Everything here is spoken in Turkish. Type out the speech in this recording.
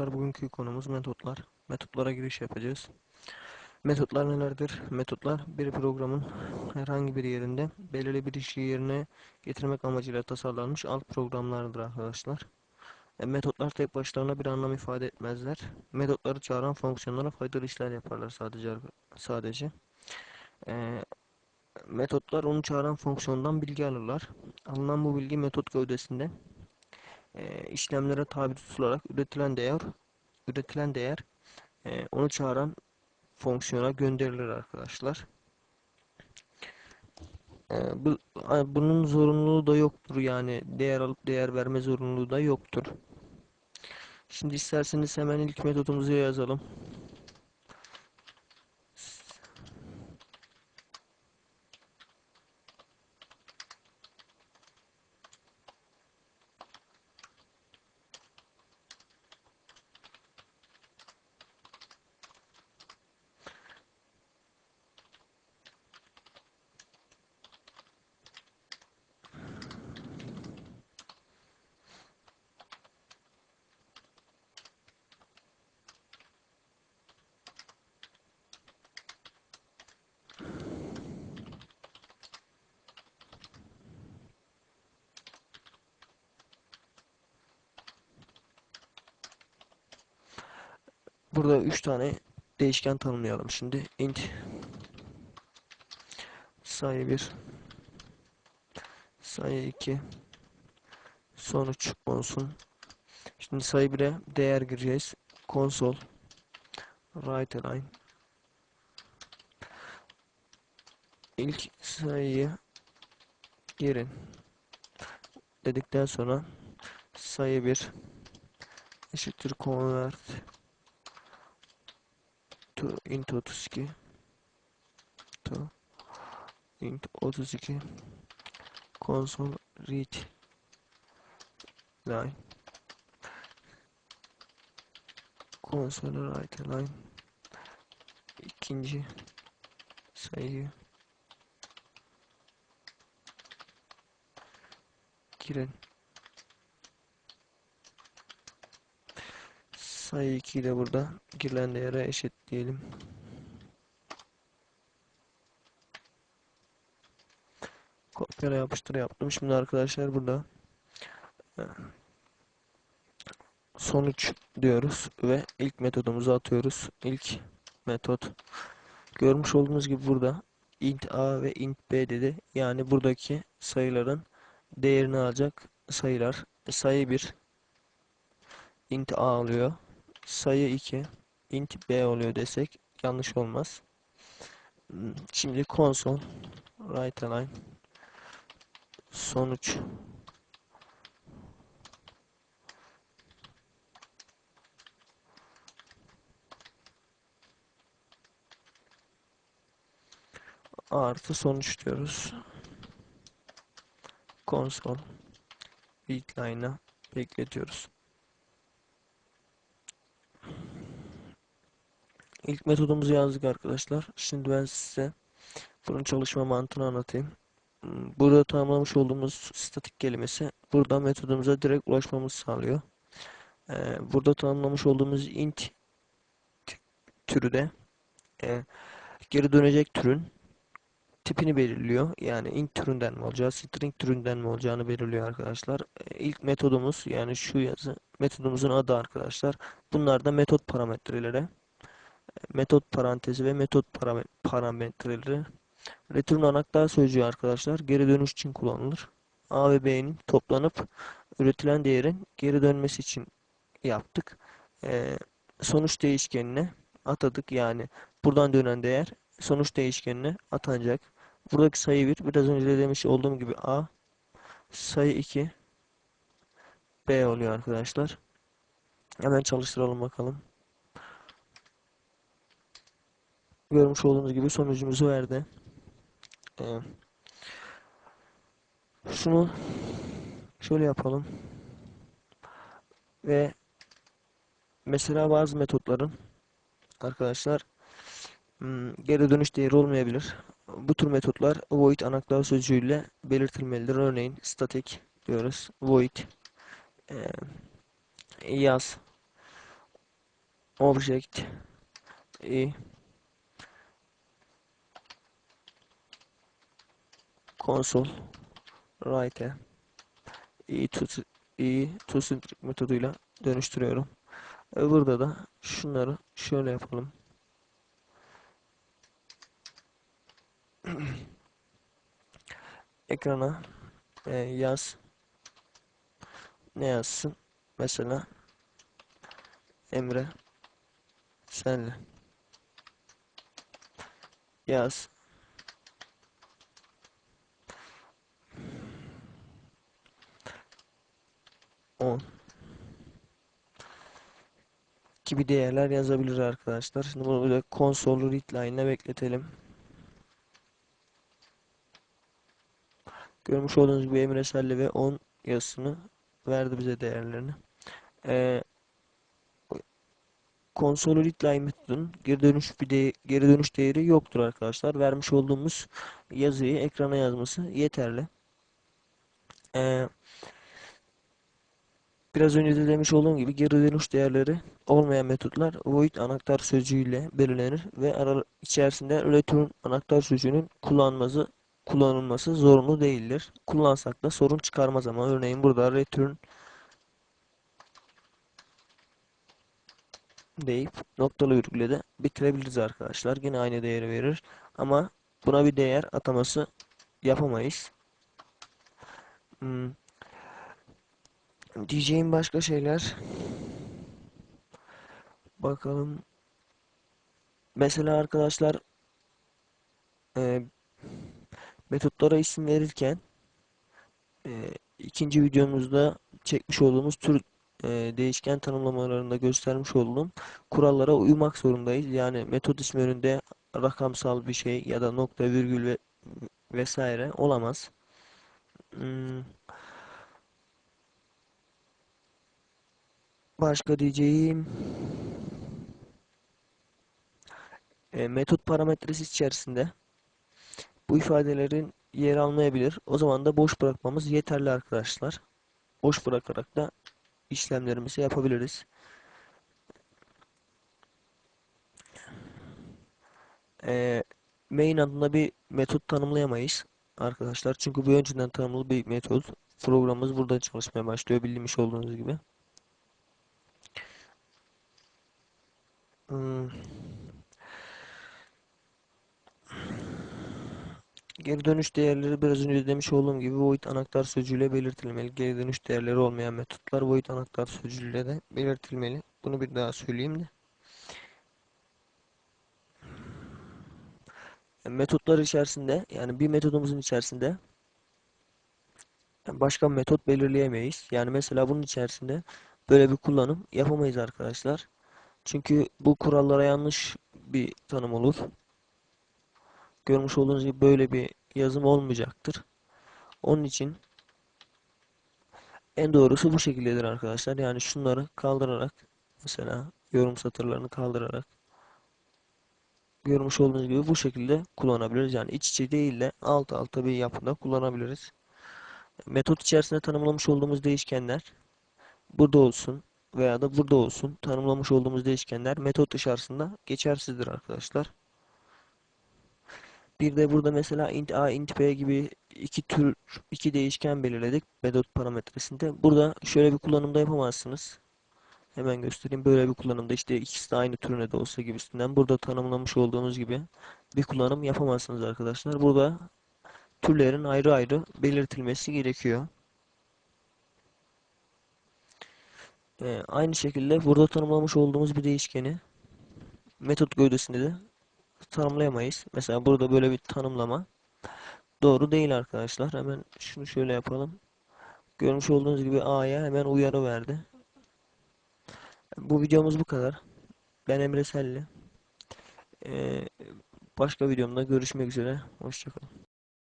arkadaşlar. Bugünkü konumuz metotlar. Metotlara giriş yapacağız. Metotlar nelerdir? Metotlar bir programın herhangi bir yerinde belirli bir işi yerine getirmek amacıyla tasarlanmış alt programlardır arkadaşlar. E, metotlar tek başlarına bir anlam ifade etmezler. Metotları çağıran fonksiyonlara faydalı işler yaparlar sadece. sadece. E, metotlar onu çağıran fonksiyondan bilgi alırlar. Alınan bu bilgi metot gövdesinde e, işlemlere tabi tutularak üretilen değer üretilen değer e, onu çağıran fonksiyona gönderilir arkadaşlar. E, bu, bunun zorunluluğu da yoktur yani değer alıp değer verme zorunluluğu da yoktur. Şimdi isterseniz hemen ilk metodumuzu yazalım. Burada 3 tane değişken tanımlayalım şimdi. int sayı 1 sayı 2 sonuç olsun. Şimdi sayı 1'e değer gireceğiz. Konsol write line ilk sayıyı girin dedikten sonra sayı 1 eşittir convert to int 32 to int 32 console read. Line console write line ikinci sayıyı girin sayı 2'yi de burada girilen değere eşitleyelim. Kopyala yapıştır yaptım. Şimdi arkadaşlar burada e, sonuç diyoruz ve ilk metodumuzu atıyoruz. İlk metot görmüş olduğunuz gibi burada int a ve int b dedi. Yani buradaki sayıların değerini alacak sayılar. Sayı 1 int a alıyor. Sayı 2 int b oluyor desek yanlış olmaz. Hmm, Şimdi console write line sonuç artı sonuç diyoruz. Console read line'a bekletiyoruz. İlk metodumuzu yazdık arkadaşlar. Şimdi ben size bunun çalışma mantığını anlatayım. Hmm, Burada tanımlamış olduğumuz statik kelimesi burada metodumuza direkt ulaşmamızı sağlıyor. Ee, burada tanımlamış olduğumuz int türü de e, geri dönecek türün tipini belirliyor. Yani int türünden mi olacağı, string türünden mi olacağını belirliyor arkadaşlar. Ee, İlk metodumuz yani şu yazı metodumuzun adı arkadaşlar. Bunlar da metot parametreleri metot parantezi ve metot parame- parametreleri. Return anahtar sözcüğü arkadaşlar geri dönüş için kullanılır. A ve B'nin toplanıp üretilen değerin geri dönmesi için yaptık. Ee, sonuç değişkenine atadık. Yani buradan dönen değer sonuç değişkenine atanacak. Buradaki sayı 1 biraz önce de demiş olduğum gibi A sayı 2 B oluyor arkadaşlar. Hemen çalıştıralım bakalım. Görmüş olduğunuz gibi sonucumuzu verdi. Ee, şunu şöyle yapalım. Ve mesela bazı metotların arkadaşlar hmm, geri dönüş değeri olmayabilir. Bu tür metotlar void anahtar sözcüğüyle belirtilmelidir. Örneğin static diyoruz. Void e, yaz object i console write i to i to string metoduyla dönüştürüyorum. Ve burada da şunları şöyle yapalım. Ekrana e, yaz ne yazsın? Mesela Emre senle yaz on gibi değerler yazabilir arkadaşlar. Şimdi bunu böyle console readline'e bekletelim. Görmüş olduğunuz gibi Emre Selli ve 10 yazısını verdi bize değerlerini. Ee, console readline metodunun geri dönüş bir de, geri dönüş değeri yoktur arkadaşlar. Vermiş olduğumuz yazıyı ekrana yazması yeterli. Ee, Biraz önce de demiş olduğum gibi geri dönüş değerleri olmayan metotlar void anahtar sözcüğüyle belirlenir ve ara içerisinde return anahtar sözcüğünün kullanması kullanılması zorunlu değildir. Kullansak da sorun çıkarmaz ama örneğin burada return deyip noktalı virgülle de bitirebiliriz arkadaşlar. Yine aynı değeri verir ama buna bir değer ataması yapamayız. Hmm. Diyeceğim başka şeyler. Bakalım. Mesela arkadaşlar e, metotlara isim verirken e, ikinci videomuzda çekmiş olduğumuz tür e, değişken tanımlamalarında göstermiş olduğum kurallara uymak zorundayız. Yani metot ismi önünde rakamsal bir şey ya da nokta virgül ve vesaire olamaz. Hmm. Başka diyeceğim e, metot parametresi içerisinde bu ifadelerin yer almayabilir. O zaman da boş bırakmamız yeterli arkadaşlar. Boş bırakarak da işlemlerimizi yapabiliriz. E, main adında bir metot tanımlayamayız arkadaşlar. Çünkü bu önceden tanımlı bir metot. Programımız burada çalışmaya başlıyor bilmiş olduğunuz gibi. Hmm. Geri dönüş değerleri biraz önce demiş olduğum gibi void anahtar sözcüğüyle belirtilmeli. Geri dönüş değerleri olmayan metotlar void anahtar sözcüğüyle de belirtilmeli. Bunu bir daha söyleyeyim de. Metotlar içerisinde yani bir metodumuzun içerisinde başka metot belirleyemeyiz. Yani mesela bunun içerisinde böyle bir kullanım yapamayız arkadaşlar. Çünkü bu kurallara yanlış bir tanım olur. Görmüş olduğunuz gibi böyle bir yazım olmayacaktır. Onun için en doğrusu bu şekildedir arkadaşlar. Yani şunları kaldırarak mesela yorum satırlarını kaldırarak görmüş olduğunuz gibi bu şekilde kullanabiliriz. Yani iç içe değil de alt alta bir yapıda kullanabiliriz. Metot içerisinde tanımlamış olduğumuz değişkenler burada olsun veya da burada olsun tanımlamış olduğumuz değişkenler metot dışarısında geçersizdir arkadaşlar. Bir de burada mesela int a, int b gibi iki tür iki değişken belirledik metot parametresinde. Burada şöyle bir kullanımda yapamazsınız. Hemen göstereyim. Böyle bir kullanımda işte ikisi de aynı türüne de olsa gibisinden. Burada tanımlamış olduğumuz gibi bir kullanım yapamazsınız arkadaşlar. Burada türlerin ayrı ayrı belirtilmesi gerekiyor. Ee, aynı şekilde burada tanımlamış olduğumuz bir değişkeni metot gövdesinde de tanımlayamayız. Mesela burada böyle bir tanımlama doğru değil arkadaşlar. Hemen şunu şöyle yapalım. Görmüş olduğunuz gibi A'ya hemen uyarı verdi. Bu videomuz bu kadar. Ben Emre Selli. Ee, başka videomda görüşmek üzere. Hoşçakalın.